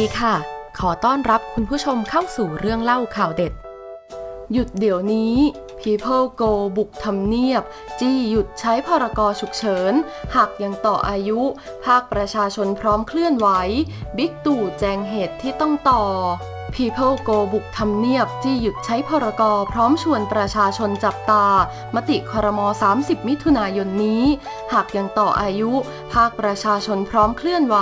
ดีค่ะ ขอต้อนรับคุณผู้ชมเข้าสู่เรื่องเล่าข่าวเด็ด หยุดเดี๋ยวนี้ People Go บุกทำเนียบ จี้หยุดใช้พรกฉุกเฉิน หากยังต่ออายุ ภาคประชาชนพร้อมเคลื่อนไหว บิ๊กตู่แจงเหตุที่ต้องต่อ People Go บุกทำเนียบจี้หยุดใช้พรกรพร้อมชวนประชาชนจับตา มติครม 30 มิถุนายนนี้ หากยังต่ออายุ ภาคประชาชนพร้อมเคลื่อนไหว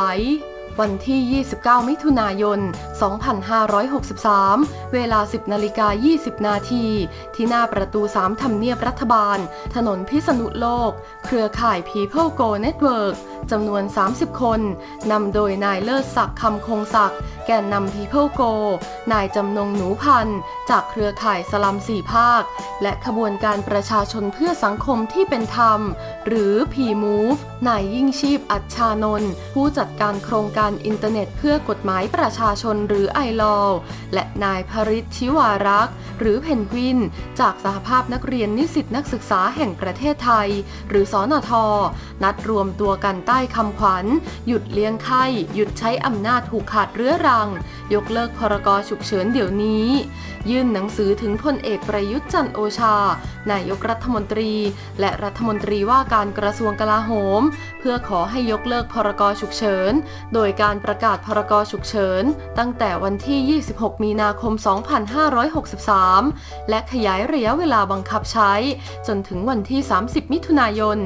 วันที่ 29 มิถุนายน 2563 เวลา 10นาฬิกา20 นาที ที่หน้าประตู 3ทำเนียบรัฐบาล ถนนพิษณุโลก เครือข่าย People Go Network จำนวน 30 คน นำโดยนายเลิศศักดิ์คำคงศักดิ์แกนนำ People Go นายจำนงหนูพันธ์ จากเครือข่ายสลัมสี่ภาค และขบวนการประชาชนเพื่อสังคมที่เป็นธรรม หรือ P-Move นายยิ่งชีพอัจฉานนท์ผู้จัดการโครงการอินเทอร์เน็ตเพื่อกฎหมายประชาชนหรือไอลอและนายพริชชิวารักษ์ หรือเพนกวิน จากสหภาพนักเรียนนิสิตนักศึกษาแห่งประเทศไทย หรือสอนท นัดรวมตัวกันใต้คำขวัญ หยุดเลี้ยงไข้ หยุดใช้อำนาจผูกขาดเรื้อรัง ยกเลิกพรกฉุกเฉินเดี๋ยวนี้ ยื่นหนังสือถึงพลเอกประยุทธ์จันโอชา นายกรัฐมนตรี และรัฐมนตรีว่าการกระทรวงกลาโหม เพื่อขอให้ยกเลิกพรกฉุกเฉิน โดยการประกาศพรกฉุกเฉินตั้งแต่วันที่ 26 มีนาคม 2563 และขยายระยะเวลาบังคับใช้ จนถึงวันที่ 30 มิถุนายน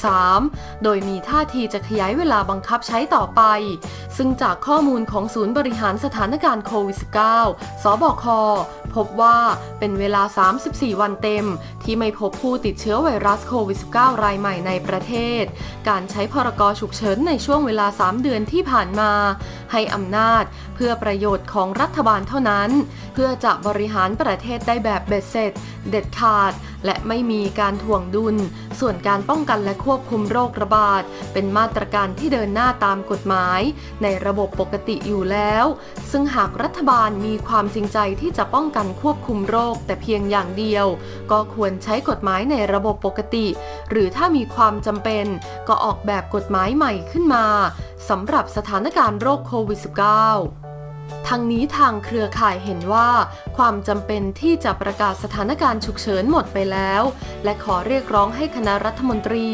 2563 โดยมีท่าทีจะขยายเวลาบังคับใช้ต่อไป ซึ่งจากข้อมูลของศูนย์บริหารสถานการณ์โควิด -19 สบค พบว่าเป็นเวลา 34 วันเต็ม ที่ไม่พบผู้ติดเชื้อไวรัสโควิด -19 รายใหม่ในประเทศ การใช้พรกฉุกเฉินในช่วงเวลา 3 เดือนที่ผ่านมา ให้อำนาจเพื่อประโยชน์ของรัฐบาลเท่านั้น เพื่อจะบริหารประเทศได้แบบเบ็ดเสร็จเด็ดขาด และไม่มีการถ่วงดุล ส่วนการป้องกันและควบคุมโรคระบาด เป็นมาตรการที่เดินหน้าตามกฎหมาย ในระบบปกติอยู่แล้ว ซึ่งหากรัฐบาลมีความจริงใจที่จะป้องกันควบคุมโรคแต่เพียงอย่างเดียว ก็ควรใช้กฎหมายในระบบปกติ หรือถ้ามีความจำเป็นก็ออกแบบกฎหมายใหม่ขึ้นมาสำหรับสถานการณ์โรคโควิด -19 ทั้งนี้ทางเครือข่ายเห็นว่า ความจำเป็นที่จะประกาศสถานการณ์ฉุกเฉินหมดไปแล้ว และขอเรียกร้องให้คณะรัฐมนตรี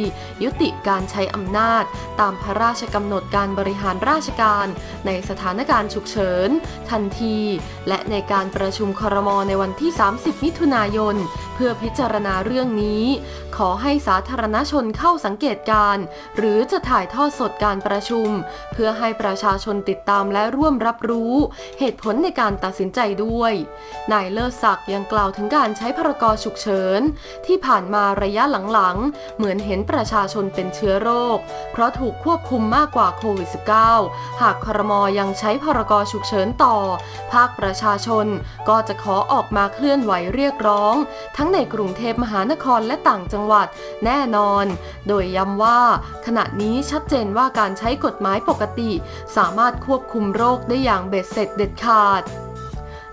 ยุติการใช้อำนาจ ตามพระราชกำหนดการบริหารราชการ ในสถานการณ์ฉุกเฉิน ทันที และในการประชุมครมในวันที่ 30 มิถุนายน เพื่อพิจารณาเรื่องนี้ ขอให้สาธารณชนเข้าสังเกตการ์หรือจะถ่ายทอดสดการประชุม เพื่อให้ประชาชนติดตามและร่วมรับรู้ เหตุผลในการตัดสินใจด้วย นายเลิศศักดิ์ยังกล่าวถึงการใช้พรกฉุกเฉิน ที่ผ่านมาระยะหลังๆ เหมือนเห็นประชาชนเป็นเชื้อโรค เพราะถูกควบคุมมากกว่าโควิด -19 หากครมยังใช้พรกฉุกเฉินต่อ ภาคประชาชนก็จะขอออกมาเคลื่อนไหวเรียกร้อง ทั้งในกรุงเทพมหานครและต่างจังหวัดแน่นอน โดยย้ำว่า ขณะนี้ชัดเจนว่าการใช้กฎหมายปกติ สามารถควบคุมโรคได้อย่างเบ็ดเสร็จเด็ดขาด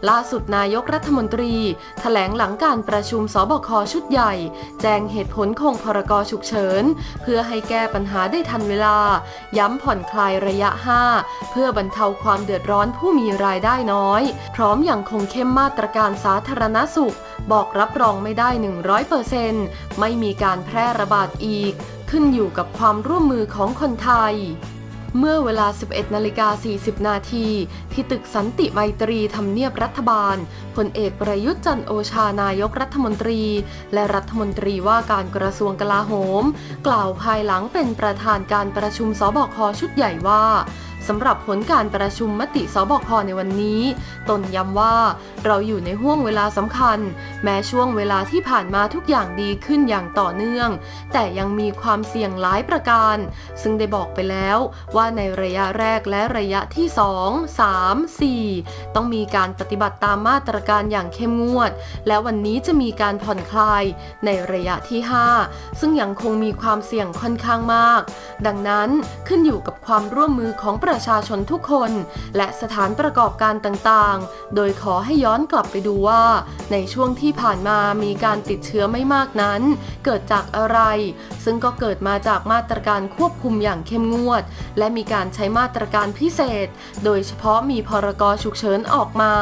ล่าสุดนายกรัฐมนตรีแถลงหลังการประชุมสบคชุดใหญ่ แจ้งเหตุผลคงพรกฉุกเฉิน เพื่อให้แก้ปัญหาได้ทันเวลา ย้ำผ่อนคลายระยะ 5 เพื่อบรรเทาความเดือดร้อนผู้มีรายได้น้อย พร้อมอย่างคงเข้มมาตรการสาธารณสุข บอกรับรองไม่ได้ 100%ไม่มีการแพร่ระบาดอีก ขึ้นอยู่กับความร่วมมือของคนไทย เมื่อเวลา 11นาฬิกา40 นาที ที่ตึกสันติไมตรีทำเนียบรัฐบาลพลเอกประยุทธ์จันโอชานายกรัฐมนตรี และรัฐมนตรีว่าการกระทรวงกลาโหม กล่าวภายหลังเป็นประธานการประชุมสบคชุดใหญ่ว่าสำหรับผลการประชุมมติสบคในวันนี้ ตนย้ำว่า เราอยู่ในห่วงเวลาสำคัญ แม้ช่วงเวลาที่ผ่านมาทุกอย่างดีขึ้นอย่างต่อเนื่อง แต่ยังมีความเสี่ยงหลายประการ ซึ่งได้บอกไปแล้วว่าในระยะแรกและระยะที่ 2 3 4 ต้องมีการปฏิบัติตามมาตรการอย่างเข้มงวด และวันนี้จะมีการผ่อนคลายในระยะที่ 5 ซึ่งยังคงมีความเสี่ยงค่อนข้างมาก ดังนั้นขึ้นอยู่กับความร่วมมือของประชาชนทุกคน และสถานประกอบการต่างๆ โดยขอให้ย้อนอนกลับไปดูว่า ในช่วงที่ผ่านมามีการติดเชื้อไม่มากนั้น เกิดจากอะไร ซึ่งก็เกิดมาจากมาตรการควบคุมอย่างเข้มงวด และมีการใช้มาตรการพิเศษ โดยเฉพาะมีพรกฉุกเฉินออกมา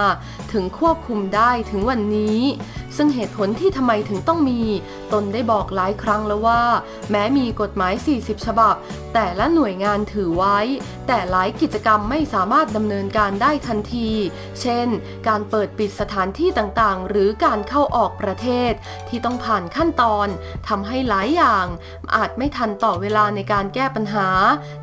ถึงควบคุมได้ถึงวันนี้ ซึ่งเหตุผลที่ทำไมถึงต้องมี ตนได้บอกหลายครั้งแล้วว่า แม้มีกฎหมาย 40 ฉบับ แต่ละหน่วยงานถือไว้ แต่หลายกิจกรรมไม่สามารถดำเนินการได้ทันที เช่น การเปิดปิดสถานที่ต่างๆ หรือการเข้าออกประเทศ ที่ต้องผ่านขั้นตอนทำให้หลายอย่าง อาจไม่ทันต่อเวลาในการแก้ปัญหา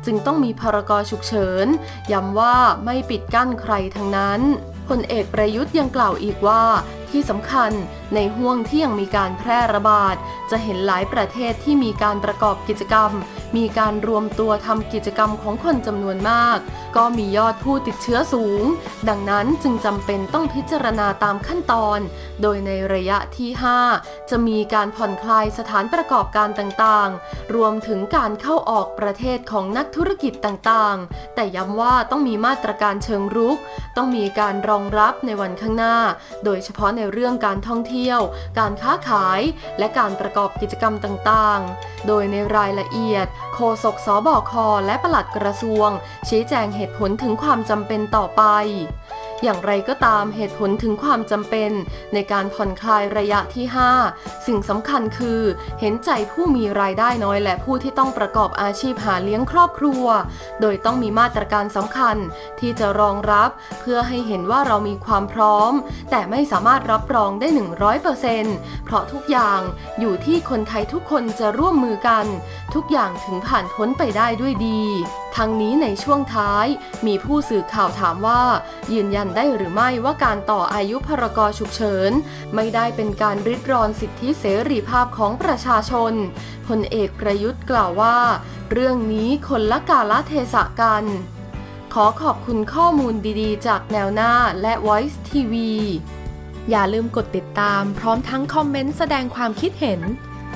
จึงต้องมีพรกฉุกเฉินย้ำว่าไม่ปิดกั้นใครทั้งนั้นพลเอกประยุทธ์ยังกล่าวอีกว่า ที่สำคัญในห่วงที่ยังมีการแพร่ระบาด จะเห็นหลายประเทศที่มีการประกอบกิจกรรม มีการรวมตัวทำกิจกรรมของคนจำนวนมาก ก็มียอดผู้ติดเชื้อสูง ดังนั้นจึงจำเป็นต้องพิจารณาตามขั้นตอน โดยในระยะที่ 5 จะมีการผ่อนคลายสถานประกอบการต่างๆ รวมถึงการเข้าออกประเทศของนักธุรกิจต่างๆ แต่ย้ำว่าต้องมีมาตรการเชิงรุก ต้องมีการรองรับในวันข้างหน้า โดยเฉพาะในเรื่องการท่องเที่ยว การค้าขาย และการประกอบกิจกรรมต่างๆ โดยในรายละเอียด โฆษกสบคและปลัดกระทรวง ชี้แจงเหตุผลถึงความจำเป็นต่อไป อย่างไรก็ตามเหตุผลถึงความจำเป็นในการผ่อนคลายระยะที่ 5 สิ่งสำคัญคือ เห็นใจผู้มีรายได้น้อยและผู้ที่ต้องประกอบอาชีพหาเลี้ยงครอบครัว โดยต้องมีมาตรการสำคัญที่จะรองรับเพื่อให้เห็นว่าเรามีความพร้อม แต่ไม่สามารถรับรองได้ 100%เพราะทุกอย่างอยู่ที่คนไทยทุกคนจะร่วมมือกันทุกอย่างถึงผ่านพ้นไปได้ด้วยดี ทั้งนี้ในช่วงท้าย มีผู้สื่อข่าวถามว่า ยืนยันได้หรือไม่ว่าการต่ออายุพรกฉุกเฉิน ไม่ได้เป็นการริดรอนสิทธิเสรีภาพของประชาชนพลเอกประยุทธ์กล่าวว่า เรื่องนี้คนละกาลเทศะกัน ขอขอบคุณข้อมูลดีๆ จากแนวหน้าและ Voice TV อย่าลืมกดติดตามพร้อมทั้งคอมเมนต์แสดงความคิดเห็น